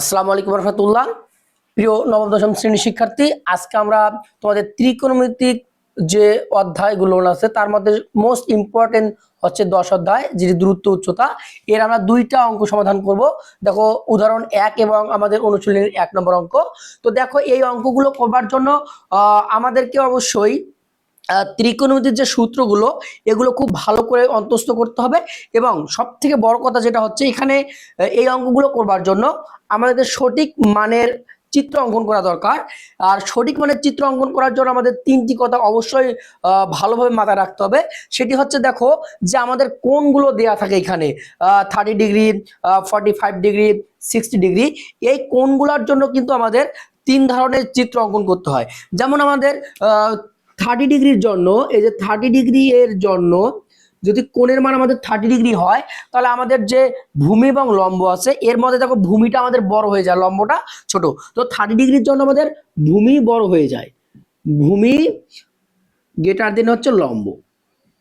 আসসালামু আলাইকুম রহমতুল্লাহ। প্রিয় নবম, দশম শ্রেণির শিক্ষার্থী, আজকে আমরা তোমাদের ত্রিকোণমিতিক যে অধ্যায়গুলো আছে, তার মধ্যে মোস্ট ইম্পর্টেন্ট হচ্ছে দশ অধ্যায়, যেটি দূরত্ব উচ্চতা। এর আমরা দুইটা অঙ্ক সমাধান করব। দেখো, উদাহরণ এক এবং আমাদের অনুশীলনের এক নম্বর অঙ্ক। তো দেখো, এই অঙ্কগুলো করবার জন্য আমাদেরকে অবশ্যই ত্রিকোণমিতির যে সূত্রগুলো, এগুলো খুব ভালো করে অন্তস্থ করতে হবে এবং সব থেকে বড় কথা যেটা হচ্ছে, এখানে এই অঙ্কগুলো করবার জন্য আমাদের সঠিক মানের চিত্র অঙ্কন করা দরকার। আর সঠিক মানের চিত্র অঙ্কন করার জন্য আমাদের তিনটি কথা অবশ্যই ভালোভাবে মাথায় রাখতে হবে। সেটি হচ্ছে দেখো যে আমাদের কোনগুলো দেয়া থাকে এখানে thirty degree forty five degree sixty degree এই কোনগুলোর জন্য কিন্তু আমাদের তিন ধরনের চিত্র অঙ্কন করতে হয়। যেমন আমাদের থার্টি ডিগ্রির জন্য, এই যে থার্টি ডিগ্রি এর জন্য যদি কোণের মান আমাদের থার্টি ডিগ্রি হয়, তাহলে আমাদের যে ভূমি এবং লম্ব আছে, এর মধ্যে দেখো ভূমিটা আমাদের বড় হয়ে যায়, লম্বটা ছোট। তো থার্টি ডিগ্রির জন্য আমাদের ভূমি বড় হয়ে যায়। ভূমি গেটার দিন হচ্ছে লম্ব।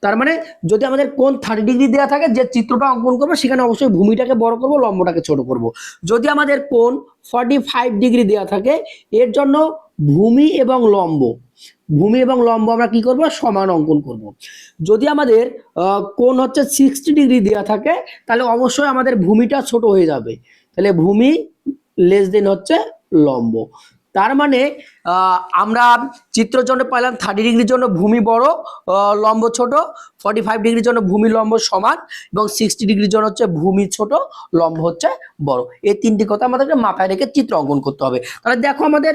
তার মানে যদি আমাদের কোন থার্টি ডিগ্রি দেওয়া থাকে, যে চিত্রটা অঙ্কন করব, সেখানে অবশ্যই ভূমিটাকে বড় করব, লম্বটাকে ছোট করব। যদি আমাদের কোন ফর্টি ফাইভ ডিগ্রি দেওয়া থাকে, এর জন্য ভূমি এবং লম্ব। ভূমি এবং লম্ব আমরা কি করব? সমান অঙ্কন করব। যদি আমাদের কোন হচ্ছে সিক্সটি ডিগ্রি দেওয়া থাকে, তাহলে অবশ্যই আমাদের ভূমিটা ছোট হয়ে যাবে। তাহলে ভূমি লেস দেন হচ্ছে লম্ব। তার মানে আমরা চিত্রের জন্য পাইলাম থার্টি ডিগ্রির জন্য ভূমি বড় লম্ব ছোট ফর্টি ফাইভ ডিগ্রির জন্য ভূমি লম্ব সমান, এবং সিক্সটি ডিগ্রির জন্য হচ্ছে ভূমি ছোট, লম্ব হচ্ছে বড়। এই তিনটি কথা আমাদেরকে মাথায় রেখে চিত্র অঙ্কন করতে হবে। তাহলে দেখো আমাদের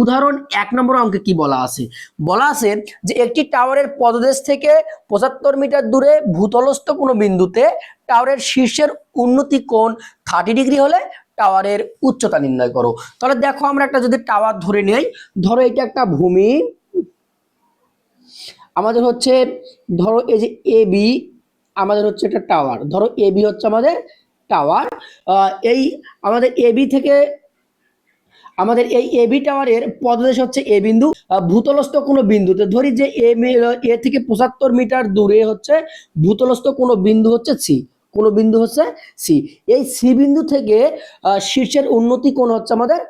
উদাহরণ এক নম্বর অঙ্কে কি বলা আছে? বলা আছে যে একটি টাওয়ারের পদদেশ থেকে পঁচাত্তর মিটার দূরে ভূতলস্থ কোনো বিন্দুতে টাওয়ারের শীর্ষের উন্নতি কোণ থার্টি ডিগ্রি হলে টাওয়ারের উচ্চতা নির্ণয় করো। তাহলে দেখো আমরা একটা যদি টাওয়ার ধরে নেই, ধরো এটা একটা ভূমি। আমাদের হচ্ছে, ধরো এই যে এ বি, আমাদের হচ্ছে একটা টাওয়ার। ধরো এ বি হচ্ছে আমাদের টাওয়ার। এই আমাদের এ বি থেকে, আমাদের এই এ বি টাওয়ারের পদদেশ হচ্ছে এ বিন্দু। ভূতলস্থ কোনো বিন্দুতে, ধরি যে এ থেকে পঁচাত্তর মিটার দূরে হচ্ছে, ভূতলস্থ কোনো বিন্দু হচ্ছে সি। কোনো বিন্দু হচ্ছে সি এই সি বিন্দু থেকে শীর্ষের উন্নতি কোণ হচ্ছে আমাদের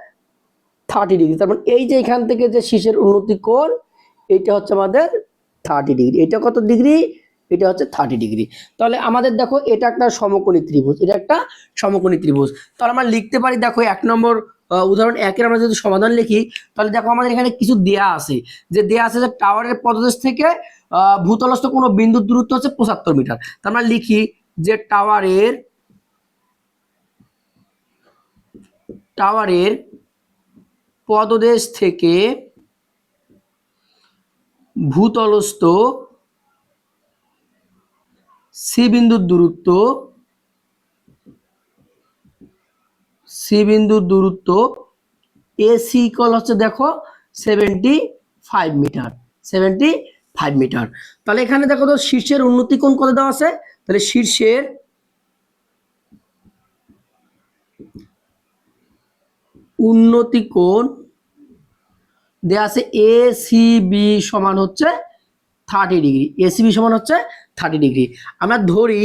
থার্টি ডিগ্রি তার মানে এই যে এখান থেকে যে শীর্ষের উন্নতি কোণ এটা হচ্ছে আমাদের থার্টি ডিগ্রি এটা কত ডিগ্রি এটা হচ্ছে থার্টি ডিগ্রি তাহলে আমাদের দেখো, এটা একটা সমকোণী ত্রিভুজ, এটা একটা সমকোণী ত্রিভুজ। তাহলে আমরা লিখতে পারি, দেখো, এক নম্বর উদাহরণ একের আমরা যদি সমাধান লিখি, তাহলে দেখো আমাদের এখানে কিছু দেয়া আছে। যে দেয়া আছে যে টাওয়ারের পদদেশ থেকে ভূতলস্থ কোনো বিন্দুর দূরত্ব হচ্ছে পঁচাত্তর মিটার। তার আমরা লিখি যে টাওয়ারের টাওয়ারের পদদেশ থেকে ভূতলস্থ সি বিন্দুর দূরত্ব সি বিন্দুর দূরত্ব এসি ইকল হচ্ছে দেখো seventy five metre seventy five metre তাহলে এখানে দেখো তো শীর্ষের উন্নতি কোণ কত দেওয়া আছে? তাহলে শীর্ষের উন্নতি কোণ দেওয়া আছে এ সি বি সমান হচ্ছে থার্টি ডিগ্রি এ এসিবি সমান হচ্ছে থার্টি ডিগ্রি আমরা ধরি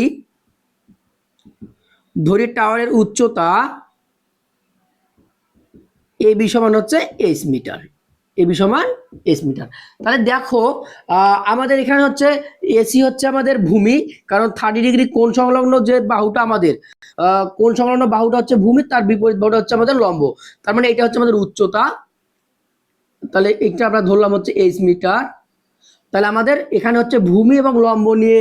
ধরি টাওয়ারের উচ্চতা এ বি সমান হচ্ছে এইচ মিটার এ বি সমান এইচ মিটার। তাহলে দেখো আমাদের এখানে হচ্ছে এসি হচ্ছে আমাদের ভূমি, কারণ থার্টি ডিগ্রি কোণ সংলগ্ন যে বাহুটা আমাদের কোণ সংলগ্ন বাহুটা হচ্ছে ভূমি, তার বিপরীত বাহুটা হচ্ছে আমাদের লম্ব। তার মানে এটা হচ্ছে আমাদের উচ্চতা। তাহলে এটা আমরা ধরলাম হচ্ছে এইচ মিটার। তাহলে আমাদের এখানে হচ্ছে ভূমি এবং লম্ব নিয়ে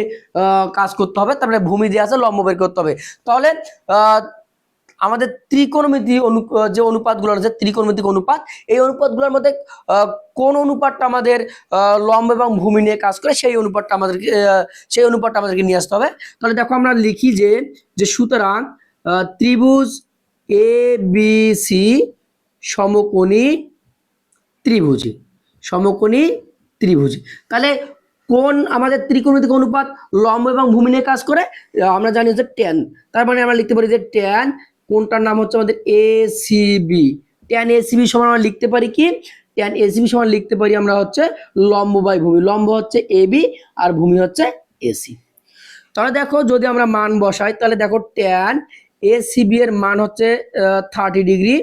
কাজ করতে হবে। তারপরে ভূমি দিয়ে আছে লম্ব বের করতে হবে। তাহলে আমাদের ত্রিকোণমিতি অনু, যে অনুপাতগুলো আছে ত্রিকোণমিতিক অনুপাত, এই অনুপাতগুলোর মধ্যে কোন অনুপাতটা আমাদের লম্ব এবং ভূমি নিয়ে কাজ করে, সেই অনুপাতটা আমাদেরকে সেই অনুপাতটা আমাদেরকে নিয়ে আসতে হবে। তাহলে দেখো আমরা লিখি যে যে সুতরাং ত্রিভুজ এ বি সি সমকোণী ত্রিভুজী সমকোণী ত্রিভুজী। তাহলে কোন আমাদের ত্রিকোণমিতিক অনুপাত লম্ব এবং ভূমি নিয়ে কাজ করে আমরা জানি হচ্ছে ট্যান তার মানে আমরা লিখতে পারি যে ট্যান কোনটার নাম হচ্ছে আমাদের এ সিবি ট্যান এসিবি সমান আমরা লিখতে পারি কি? ট্যান এসিবি সমান লিখতে পারি আমরা হচ্ছে লম্ব বাই ভূমি। লম্ব হচ্ছে এবি আর ভূমি হচ্ছে এসি তাহলে দেখো যদি আমরা মান বসাই, তাহলে দেখো ট্যান এ সিবি এর মান হচ্ছে থার্টি ডিগ্রি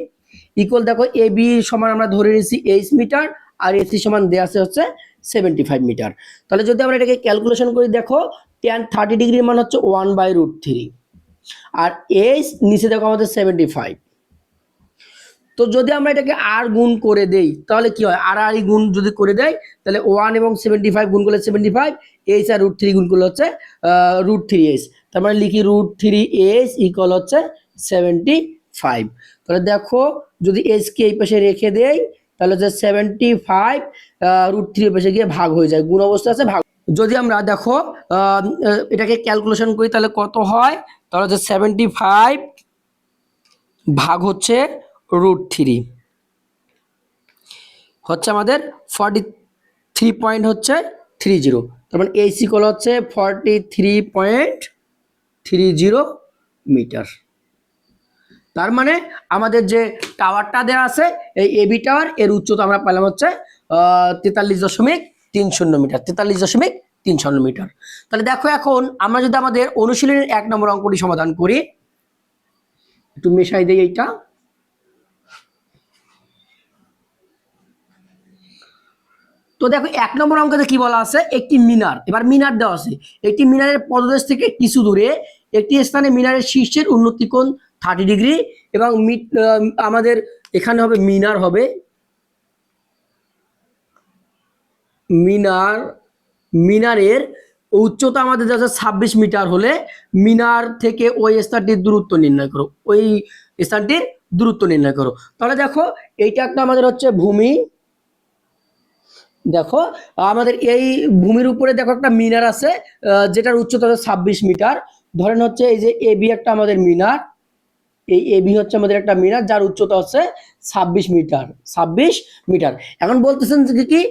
ইকুয়াল দেখো এ বি সমান আমরা ধরে নিয়েছি এইচ মিটার আর এসি সমান দেওয়া আছে হচ্ছে সেভেন্টি ফাইভ মিটার তাহলে যদি আমরা এটাকে ক্যালকুলেশন করি, দেখো টেন থার্টি ডিগ্রির মান হচ্ছে ওয়ান বাই রুট থ্রি আর এইচ নিচে দেখো আমাদের সেভেন্টি ফাইভ তো যদি আমরা এটাকে আর গুণ করে দেই, তাহলে কি হয়? আর আর গুণ যদি করে দেয় তাহলে ওয়ান এবং সেভেন্টি ফাইভ গুণ করলে সেভেন্টি ফাইভ এইচ আর রুট থ্রি গুণ করলে হচ্ছে রুট থ্রি এইচ তার মানে লিখি রুট থ্রি এইচ ইকুয়াল হচ্ছে সেভেন্টি ফাইভ তাহলে দেখো, যদি এইচকে এই পাশে রেখে দেই, তাহলে হচ্ছে সেভেন্টি ফাইভ রুট থ্রি পাশে গিয়ে ভাগ হয়ে যায়। গুণ অবস্থা আছে, ভাগ যদি আমরা দেখো এটাকে ক্যালকুলেশন করি, তাহলে কত হয়? তাহলে হচ্ছে সেভেন্টি ফাইভ ভাগ হচ্ছে রুট থ্রি হচ্ছে আমাদের ফর্টি থ্রি পয়েন্ট হচ্ছে থ্রি জিরো তার মানে এই সিকল হচ্ছে forty three point three zero metre তার মানে আমাদের যে টাওয়ারটা দেওয়া আছে, এই এবি টাওয়ার এর উচ্চতা আমরা পেলাম হচ্ছে তেতাল্লিশ দশমিক তিন শূন্য মিটার, তেতাল্লিশ দশমিক তিন শূন্য মিটার। তাহলে দেখো এখন আমরা যদি আমাদের অনুশীলনের এক নম্বর অঙ্কটি সমাধান করি, একটু মেশাই দিই এইটা। তো দেখো এক নম্বর অঙ্কতে কি বলা আছে? একটি মিনার। এবার মিনার দেওয়া আছে। একটি মিনারের পদদেশ থেকে কিছু দূরে, একটি স্থানে মিনারের শীর্ষের উন্নতি কোণ থার্টি ডিগ্রি এবং আমাদের এখানে হবে মিনার হবে মিনার, মিনারের উচ্চতা আমাদের যাচ্ছে ছাব্বিশ মিটার হলে মিনার থেকে ওই স্থানটির দূরত্ব নির্ণয় করো। ওই স্থানটির দূরত্ব নির্ণয় করো। তাহলে দেখো, এইটা একটা আমাদের হচ্ছে ভূমি। দেখো, আমাদের এই ভূমির উপরে দেখো একটা মিনার আছে যেটার উচ্চতা হচ্ছে ছাব্বিশ মিটার। ধরেন হচ্ছে এই যে এবি একটা আমাদের মিনার। এই এবি হচ্ছে আমাদের একটা মিনার, যার উচ্চতা হচ্ছে ছাব্বিশ মিটার ছাব্বিশ মিটার। এখন বলতেছেন কি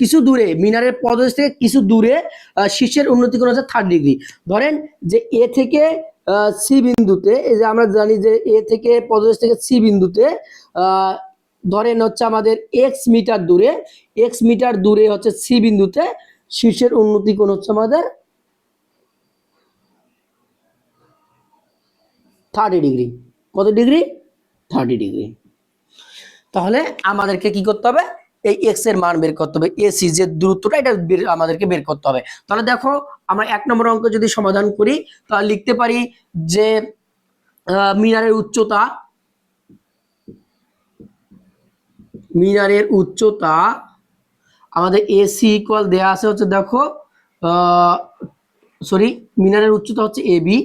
কিছু দূরে, মিনারের পদদেশ থেকে কিছু দূরে শীর্ষের উন্নতি কোণ হচ্ছে থার্ড ডিগ্রি ধরেন যে এ থেকে সি বিন্দুতে, এই যে আমরা জানি যে এ থেকে পদদেশ থেকে সি বিন্দুতে ধরেন হচ্ছে আমাদের এক্স মিটার দূরে এক্স মিটার দূরে হচ্ছে সি বিন্দুতে, শীর্ষের উন্নতি কোণ হচ্ছে আমাদের থার্টি ডিগ্রি কত ডিগ্রি থার্টি ডিগ্রি তাহলে আমাদেরকে কি করতে হবে? এই এক্সের মান বের করতে হবে। এসি যে দূরত্বটা, এটা আমাদেরকে বের করতে হবে। তাহলে দেখো, আমরা এক নম্বর অঙ্ক যদি সমাধান করি, তাহলে লিখতে পারি যে মিনারের উচ্চতা মিনারের উচ্চতা, আমাদের এসি ইকুয়াল দেয়া আছে হচ্ছে দেখো সরি মিনারের উচ্চতা হচ্ছে এবি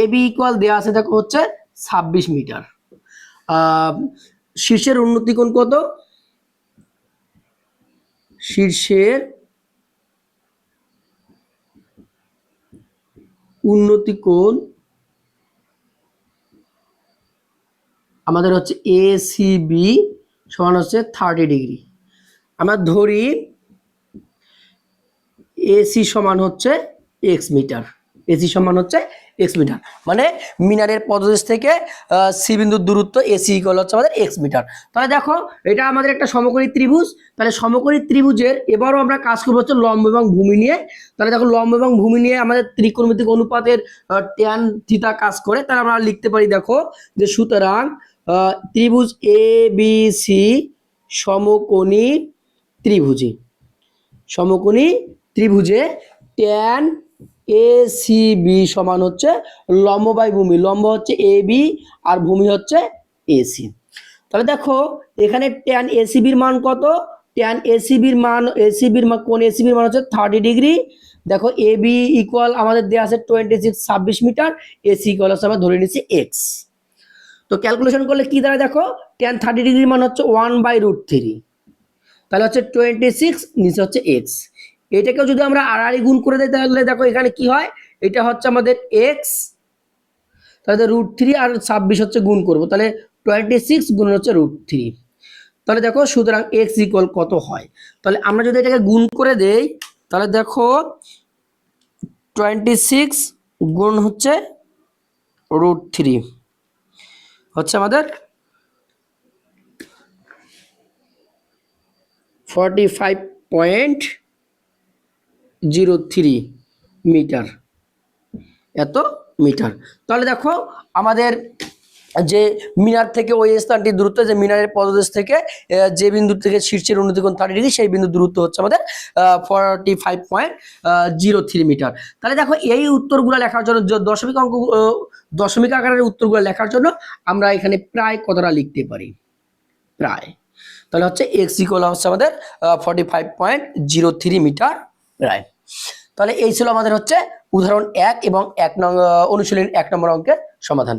এবি ইকুয়াল দেওয়া আছে দেখো হচ্ছে ছাব্বিশ মিটার। শীর্ষের উন্নতি কোণ কত? শীর্ষের উন্নতি কোণ আমাদের হচ্ছে এ সি বি সমান হচ্ছে থার্টি ডিগ্রি আমরা ধরি এসি সমান হচ্ছে এক্স মিটার এসি সমান হচ্ছে এক্স মিটার মানে মিনারের পদদেশ থেকে সি বিন্দুর দূরত্ব এসি ইকুয়াল হচ্ছে আমাদের এক্স মিটার তাহলে দেখো, এটা আমাদের একটা সমকোণী ত্রিভুজ। তাহলে সমকোণী ত্রিভুজের, এবারও আমরা কাজ করব হচ্ছে লম্ব এবং ভূমি নিয়ে। তাহলে দেখো, লম্ব এবং ভূমি নিয়ে আমাদের ত্রিকোণমিতিক অনুপাতের ট্যান থিতা কাজ করে। তাহলে আমরা লিখতে পারি দেখো যে সুতরাং ত্রিভুজ এ বি সি সমকোণী ত্রিভুজে। সমকোণী ত্রিভুজে ট্যান এ সি বি সমান হচ্ছে লম্ব বাই ভূমি। লম্ব হচ্ছে এ বি আর ভূমি হচ্ছে এসি তাহলে দেখো, এখানে ট্যান এসিবির মান কত? ট্যান এসিবির মান এসিবির মান, কোন এসিবির মান হচ্ছে থার্টি ডিগ্রি দেখো এ বি ইকুয়াল আমাদের দেওয়া আছে টোয়েন্টি সিক্স ছাব্বিশ মিটার এসি ইকুয়াল হচ্ছে আমরা ধরে নিচ্ছি এক্স তো ক্যালকুলেশন করলে কি দাঁড়ায় দেখো? ট্যান থার্টি ডিগ্রির মান হচ্ছে ওয়ান বাই রুট থ্রি তাহলে হচ্ছে টোয়েন্টি সিক্স নিচে হচ্ছে এক্স এটাকেও যদি আমরা আড়াআড়ি গুণ করে দিই, তাহলে দেখো এখানে কি হয়? এটা হচ্ছে আমাদের এক্স তাহলে রুট থ্রি আর ছাব্বিশ হচ্ছে গুণ করব। তাহলে টোয়েন্টি সিক্স গুণ হচ্ছে রুট থ্রি তাহলে দেখো সুতরাং এক্স ইকুয়াল কত হয়? তাহলে আমরা যদি এটাকে গুণ করে দেই, তাহলে দেখো টোয়েন্টি সিক্স গুণ হচ্ছে রুট থ্রি হচ্ছে আমাদের forty five point zero three metre. এত মিটার। তাহলে দেখো, আমাদের যে মিনার থেকে ওই স্থানটির দূরত্ব, যে মিনারের পদদেশ থেকে যে বিন্দু থেকে শীর্ষের উন্নতি কোণ থার্টি ডিগ্রি, সেই বিন্দু দূরত্ব হচ্ছে আমাদের forty five point zero three metre. তাহলে দেখো, এই উত্তরগুলো লেখার জন্য দশমিক অঙ্ক দশমিক আকারের উত্তরগুলো লেখার জন্য আমরা এখানে প্রায় কতটা লিখতে পারি? প্রায়। তাহলে হচ্ছে এক্স ইকুয়াল হচ্ছে আমাদের forty five point zero three metre, প্রায়। তাহলে এই ছিল আমাদের হচ্ছে উদাহরণ এক এবং এক নম্বর অনুশীলন এক নম্বর অঙ্কের সমাধান।